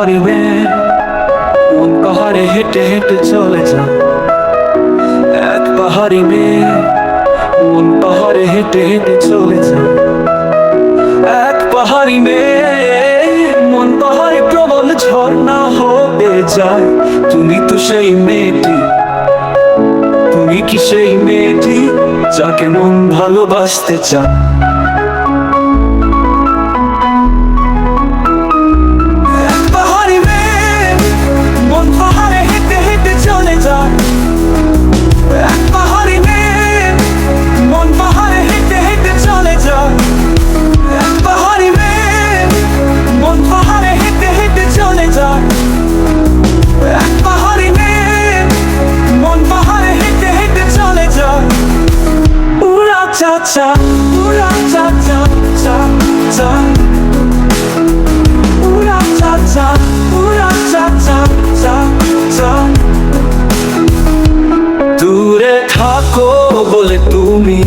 মেয়ে মন হেঁটে হেঁটে চলে যা এক পাহাড়ি মেয়ে মন পাহাড়ে হেঁটে হেঁটে চলে যা এক পাহাড়ি মেয়ে মন পাহাড়ে প্রবল ঝর্ণা হয়ে যায়। তুমি তো সেই মেয়েটি, তুমি কি সেই মেয়েটি যাকে মন ভালোবাসতে চায়? চা চা চা। উড়া, চা চা, উড়া, চা চা চা চা। দূরে থাকো বলে তুমি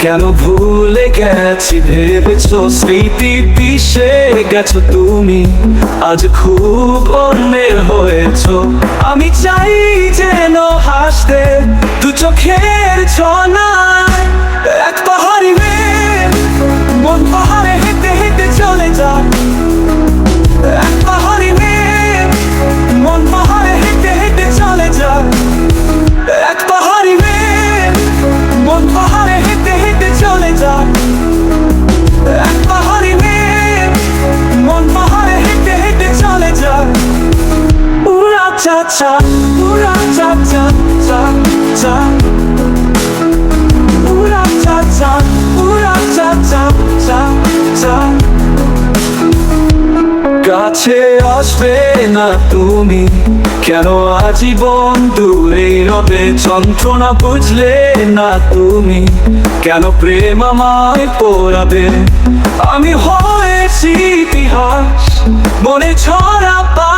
কেন ভুলে গেছি? ভেবেছো স্মৃতি পিষে গেছো তুমি। আজ খুব অন্যের হয়েছো। আমি চাই যেন হাসতে দু চোখের ছনায়। এক পাহাড়ি কাছে আসবে না তুমি? কেন আজীবন দূরে রবে যন্ত্রণা বুঝলে না তুমি? কেন প্রেম আমায় পোড়াবে? আমি হয়েছি ইতিহাস, মনে ছড়া পাতা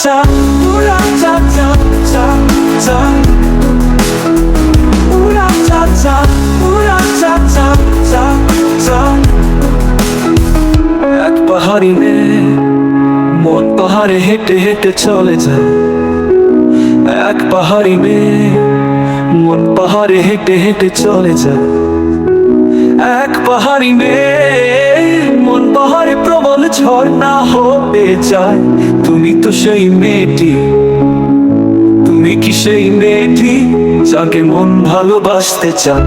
চা উড়া চা চা চা চা উড়া চা চা উড়া চা চা চা চা এক পাহাড়ি মেয়ে মন পাহাড়ে হেঁটে হেঁটে চলে যায়। এক পাহাড়ি মেয়ে মন পাহাড়ে হেঁটে হেঁটে চলে যায়। এক পাহাড়ি মেয়ে ঝর্ণা হতে যায় তুমি তো সেই মেয়েটি। তুমি কি সেই মেয়েটি যাকে মন ভালোবাসতে চায়?